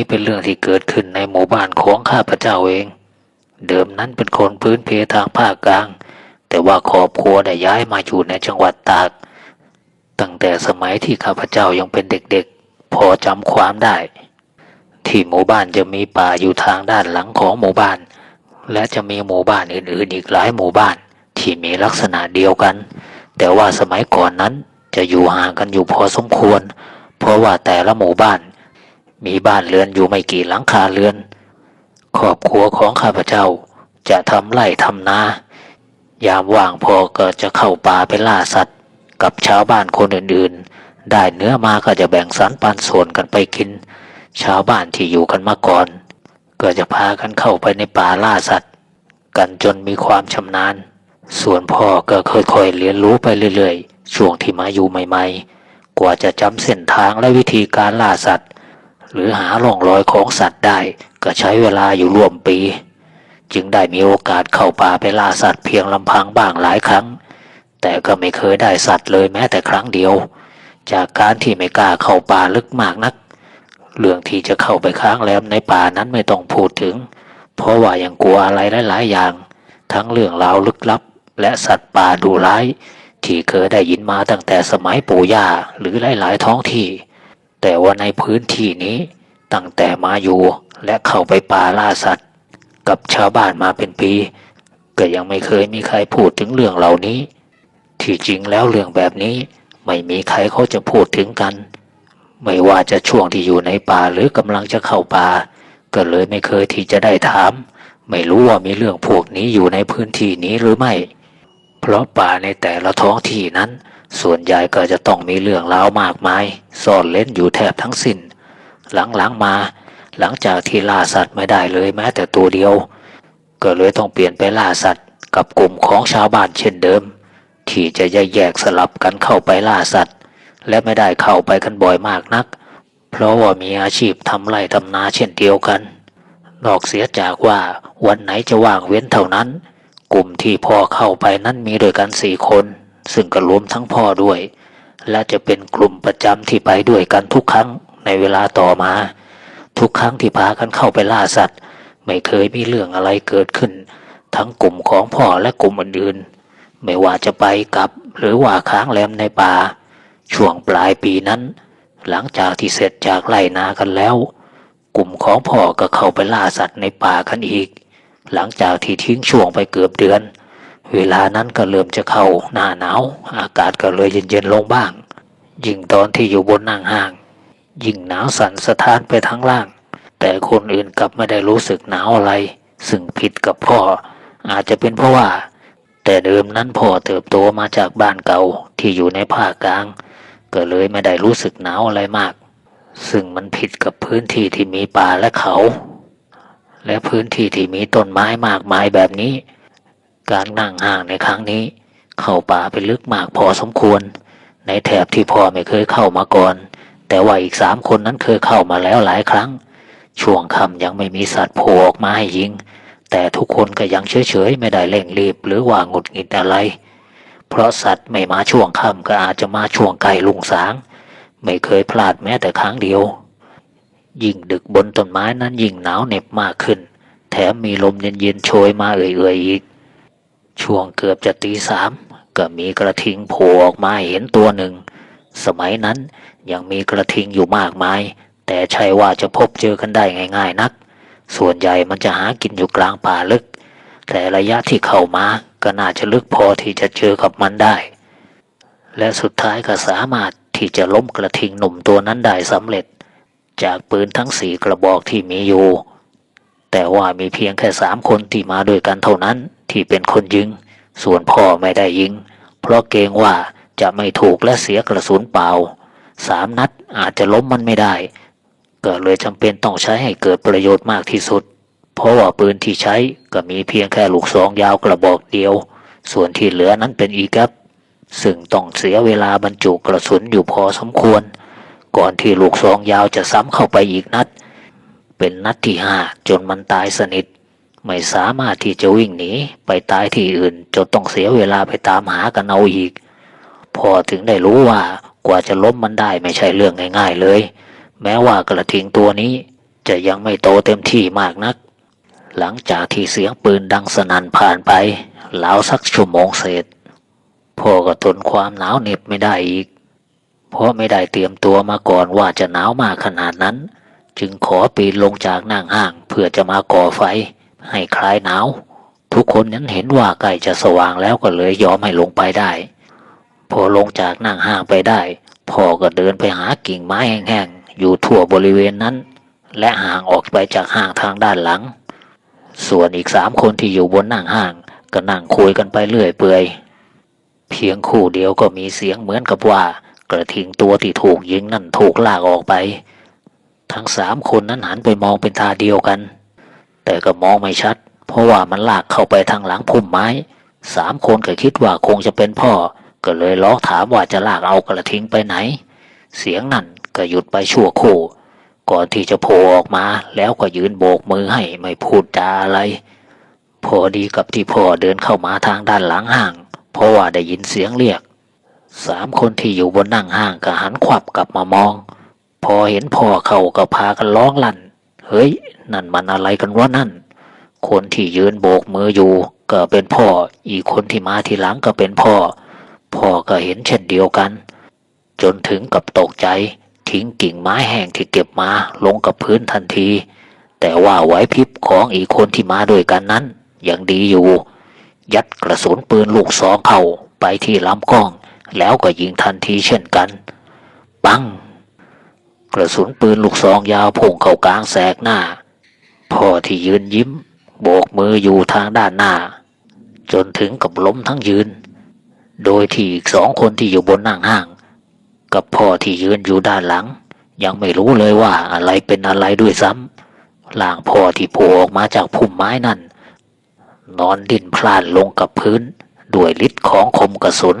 นี้เป็นเรื่องที่เกิดขึ้นในหมู่บ้านของข้าพเจ้าเอง เดิมนั้นเป็นคนพื้นเพทางภาคกลาง แต่ว่าครอบครัวได้ย้ายมาอยู่ในจังหวัดตาก ตั้งแต่สมัยที่ข้าพเจ้ายังเป็นเด็กๆ พอจำความได้ ที่หมู่บ้านจะมีป่าอยู่ทางด้านหลังของหมู่บ้าน และจะมีหมู่บ้านอื่นๆ อีกหลายหมู่บ้านที่มีลักษณะเดียวกัน แต่ว่าสมัยก่อนนั้นจะอยู่ห่างกันอยู่พอสมควร เพราะว่าแต่ละหมู่บ้าน มีบ้านเรือนอยู่ไม่กี่หลังคาเรือน ครอบครัวของข้าพเจ้าจะทำไร่ทำนา ยามว่างพอก็จะเข้าป่าไปล่าสัตว์ กับชาวบ้านคนอื่นๆ ได้เนื้อมาก็จะแบ่งสรรปันส่วนกันไปกิน ชาวบ้านที่อยู่กันมาก่อน ก็จะพากันเข้าไปในป่าล่าสัตว์ กันจนมีความชำนาญ ส่วนพ่อก็ค่อยๆเรียนรู้ไปเรื่อยๆ ช่วงที่มาอยู่ใหม่ ๆ กว่าจะจำเส้นทางและวิธีการล่าสัตว์ หรือหาร่องรอยของสัตว์ได้ ก็ใช้เวลาอยู่ร่วมปี จึงได้มีโอกาสเข้าป่าไปล่าสัตว์เพียงลำพังบ้างหลายครั้ง แต่ก็ไม่เคยได้สัตว์เลยแม้แต่ครั้งเดียว จากการที่ไม่กล้าเข้าป่าลึกมากนัก เรื่องที่จะเข้าไปค้างแรมในป่านั้นไม่ต้องพูดถึง เพราะว่ายังกลัวอะไรหลายๆอย่าง ทั้งเรื่องราวลึกลับ และสัตว์ป่าดุร้ายที่เคยได้ยินมาตั้งแต่สมัยปู่ย่าหรือหลาย ๆ ท้องที่ แต่ว่าในพื้นที่นี้ตั้งแต่มาอยู่และเข้าไปป่าล่าสัตว์ กับชาวบ้านมาเป็นปี ก็ยังไม่เคยมีใครพูดถึงเรื่องเหล่านี้ ที่จริงแล้วเรื่องแบบนี้ไม่มีใครเขาจะพูดถึงกัน ไม่ว่าจะช่วงที่อยู่ในป่าหรือกำลังจะเข้าป่า ก็เลยไม่เคยที่จะได้ถาม ไม่รู้ว่ามีเรื่องพวกนี้อยู่ในพื้นที่นี้หรือไม่ ราะป่าในแต่ละท้องที่นั้น ส่วนใหญ่ก็จะต้องมีเรื่องราวมากมายซ่อนเล่นอยู่แทบทั้งสิน้น หลังๆมา หลังจากที่ล่าสัตว์ไม่ได้เลยแม้แต่ตัวเดียว ก็เลยต้องเปลี่ยนไปล่าสัตว์ กับกลุ่มของชาวบ้านเช่นเดิม ที่จะแยกสลับกันเข้าไปล่าสัตว์ และไม่ได้เข้าไปกันบ่อยมากนัก เพราะว่ามีอาชีพทำไร่ทำนาเช่นเดียวกัน นอกเสียจากว่าวันไหนจะว่างเว้นเท่านั้น กลุ่มที่พ่อเข้าไปนั้นมีด้วยกันสี่คน ซึ่งก็รวมทั้งพ่อด้วย และจะเป็นกลุ่มประจำที่ไปด้วยกันทุกครั้งในเวลาต่อมา ทุกครั้งที่พากันเข้าไปล่าสัตว์ ไม่เคยมีเรื่องอะไรเกิดขึ้น ทั้งกลุ่มของพ่อและกลุ่มอื่นๆไม่ว่าจะไปกับหรือว่าค้างแรมในป่า ช่วงปลายปีนั้น หลังจากที่เสร็จจากไล่นากันแล้ว กลุ่มของพ่อก็เข้าไปล่าสัตว์ในป่ากันอีก หลังจากที่ทิ้งช่วงไปเกือบเดือน เวลานั้นก็เริ่มจะเข้าหน้าหนาว อากาศก็เลยเย็นๆลงบ้าง ยิ่งตอนที่อยู่บนนั่งห้าง ยิ่งหนาวสั่นสะท้านไปทั้งล่าง แต่คนอื่นกลับไม่ได้รู้สึกหนาวอะไร ซึ่งผิดกับพ่อ อาจจะเป็นเพราะว่า แต่เดิมนั้นพ่อเติบโตมาจากบ้านเก่าที่อยู่ในภาคกลาง ก็เลยไม่ได้รู้สึกหนาวอะไรมาก ซึ่งมันผิดกับพื้นที่ที่มีป่าและเขา และพื้นที่ที่มีต้นไม้มากมายแบบนี้ การนั่งห่างในครั้งนี้ เข้าป่าไปลึกมากพอสมควร ในแถบที่พ่อไม่เคยเข้ามาก่อน แต่ว่าอีกสามคนนั้นเคยเข้ามาแล้วหลายครั้ง ช่วงค่ำยังไม่มีสัตว์โผล่ออกมาให้ยิง แต่ทุกคนก็ยังเฉยๆ ไม่ได้เร่งรีบหรือว่าหงุดหงิดอะไร เพราะสัตว์ไม่มาช่วงค่ำก็อาจจะมาช่วงไกลลุงสาง ไม่เคยพลาดแม้แต่ครั้งเดียว ยิ่งดึกบนต้นไม้นั้นยิ่งหนาวเหน็บมากขึ้น แถมมีลมเย็นๆโชยมาเอื่อยๆอีก ช่วงเกือบจะตีสามก็มีกระทิงโผล่ออกมาเห็นตัวหนึ่ง สมัยนั้นยังมีกระทิงอยู่มากมาย แต่ใช่ว่าจะพบเจอกันได้ง่ายๆนัก ส่วนใหญ่มันจะหากินอยู่กลางป่าลึก แต่ระยะที่เข้ามาก็น่าจะลึกพอที่จะเจอกับมันได้ และสุดท้ายก็สามารถที่จะล้มกระทิงหนุ่มตัวนั้นได้สำเร็จ จากปืนทั้งสี่กระบอกที่มีอยู่ แต่ว่ามีเพียงแค่สามคนที่มาด้วยกันเท่านั้นที่เป็นคนยิง ส่วนพ่อไม่ได้ยิง เพราะเกรงว่าจะไม่ถูกและเสียกระสุนเปล่าสามนัดอาจจะล้มมันไม่ได้ก็เลยจำเป็นต้องใช้ให้เกิดประโยชน์มากที่สุด เพราะว่าปืนที่ใช้ก็มีเพียงแค่ลูกซองยาวกระบอกเดียว ส่วนที่เหลือนั้นเป็นอีกัปซึ่งต้องเสียเวลาบรรจุกระสุนอยู่พอสมควร ก่อนที่ลูกซองยาวจะซ้ำเข้าไปอีกนัด เป็นนัดที่ห้าจนมันตายสนิท ไม่สามารถที่จะวิ่งหนีไปตายที่อื่น จนต้องเสียเวลาไปตามหากันเอาอีก พอถึงได้รู้ว่ากว่าจะล้มมันได้ไม่ใช่เรื่องง่ายๆเลย แม้ว่ากระทิงตัวนี้จะยังไม่โตเต็มที่มากนัก หลังจากที่เสียงปืนดังสนั่นผ่านไปราวสักชั่วโมงเศษพ่อก็ทนความหนาวเหน็บไม่ได้อีก เพราะไม่ได้เตรียมตัวมาก่อนว่าจะหนาวมากขนาดนั้น จึงขอปีนลงจากนั่งห้างเพื่อจะมาก่อไฟ ให้คลายหนาว ทุกคนนั้นเห็นว่าใกล้จะสว่างแล้วก็เลยยอมให้ลงไปได้ พอลงจากนั่งห้างไปได้พ่อก็เดินไปหากิ่งไม้แห้งๆอยู่ทั่วบริเวณนั้น และห่างออกไปจากห้างทางด้านหลัง ส่วนอีกสามคนที่อยู่บนนั่งห้างก็นั่งคุยกันไปเรื่อยเปื่อยเพียงคู่เดียวก็มีเสียงเหมือนกับว่า กระทิงตัวที่ถูกยิงนั่นถูกลากออกไป ทั้งสามคนนั้นหันไปมองเป็นตาเดียวกัน แต่ก็มองไม่ชัด เพราะว่ามันลากเข้าไปทางหลังพุ่มไม้สามคนก็คิดว่าคงจะเป็นพ่อ ก็เลยร้อถามว่าจะลากเอากระทิงไปไหน เสียงนั่นก็หยุดไปชั่วครู่ ก่อนที่จะโผล่ออกมาแล้วก็ยืนโบกมือให้ไม่พูดจาอะไร พอดีกับที่พ่อเดินเข้ามาทางด้านหลังห้าง เพราะว่าได้ยินเสียงเรียก สามคนที่อยู่บนนั่งห้างก็หันขวับกลับมามอง พอเห็นพ่อเขาก็พากันร้องลั่น เฮ้ย นั่นมันอะไรกันวะนั่น คนที่ยืนโบกมืออยู่ก็เป็นพ่อ อีกคนที่มาทีหลังก็เป็นพ่อ พ่อก็เห็นเช่นเดียวกัน จนถึงกับตกใจ ทิ้งกิ่งไม้แห้งที่เก็บมาลงกับพื้นทันที แต่ว่าไหวพริบของอีกคนที่มาด้วยกันนั้นยังดีอยู่ ยัดกระสุนปืนลูกซองเข้าไปที่ลำกล้อง แล้วก็ยิงทันทีเช่นกัน ปัง กระสุนปืนลูกซองยาวพุ่งเข้ากลางแสกหน้า พ่อที่ยืนยิ้ม โบกมืออยู่ทางด้านหน้า จนถึงกับล้มทั้งยืน โดยที่อีกสองคนที่อยู่บนนั่งห้าง กับพ่อที่ยืนอยู่ด้านหลัง ยังไม่รู้เลยว่าอะไรเป็นอะไรด้วยซ้ำร่างพ่อที่โผล่ออกมาจากพุ่มไม้นั่นนอนดิ้นพลานลงกับพื้น ด้วยฤทธิ์ของคมกระสุน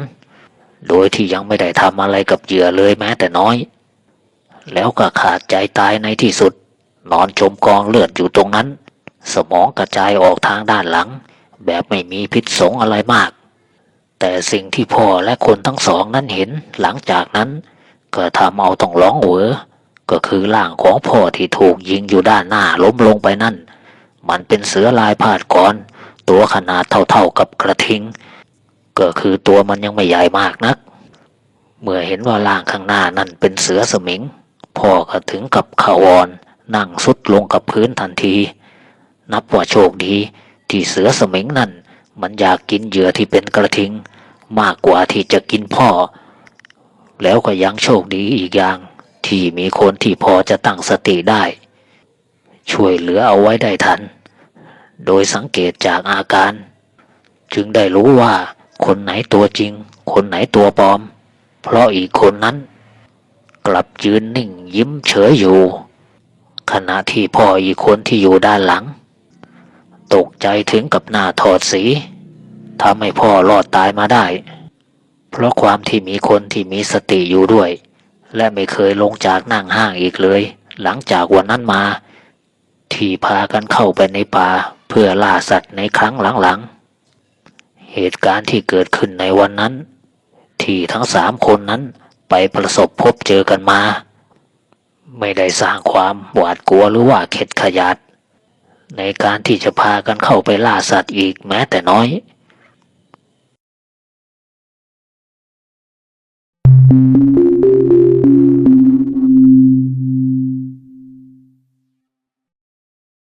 โดยที่ยังไม่ได้ทำอะไรกับเหยื่อเลยแม้แต่น้อย แล้วก็ขาดใจตายในที่สุด นอนจมกองเลือดอยู่ตรงนั้น สมองกระจายออกทางด้านหลัง แบบไม่มีพิษสงอะไรมาก แต่สิ่งที่พ่อและคนทั้งสองนั้นเห็นหลังจากนั้น ก็ทำเอาต้องร้องเหวอก็คือร่างของพ่อที่ถูกยิงอยู่ด้านหน้าล้มลงไปนั่น มันเป็นเสือลายพาดก่อน ตัวขนาดเท่าๆกับกระทิง ก็คือตัวมันยังไม่ใหญ่มากนัก เมื่อเห็นว่าร่างข้างหน้านั่นเป็นเสือสมิง พ่อก็ถึงกับขาวอนนั่งสุดลงกับพื้นทันที นับว่าโชคดี ที่เสือสมิงนั่น มันอยากกินเหยื่อที่เป็นกระทิง มากกว่าที่จะกินพ่อ แล้วก็ยังโชคดีอีกอย่าง ที่มีคนที่พอจะตั้งสติได้ ช่วยเหลือเอาไว้ได้ทัน โดยสังเกตจากอาการ จึงได้รู้ว่า คนไหนตัวจริง คนไหนตัวปลอม เพราะอีกคนนั้น กลับยืนนิ่งยิ้มเฉยอยู่ ขณะที่พ่ออีกคนที่อยู่ด้านหลัง ตกใจถึงกับหน้าถอดสีทำให้พ่อรอดตายมาได้ เพราะความที่มีคนที่มีสติอยู่ด้วย และไม่เคยลงจากนั่งห้างอีกเลย หลังจากวันนั้นมา ที่พากันเข้าไปในป่าเพื่อล่าสัตว์ในครั้งหลังๆ เหตุการณ์ที่เกิดขึ้นในวันนั้น ที่ทั้งสามคนนั้นไปประสบพบเจอกันมา ไม่ได้สร้างความหวาดกลัวหรือว่าเข็ดขยาดในการที่จะพากันเข้าไปล่าสัตว์อีกแม้แต่น้อย Thank you.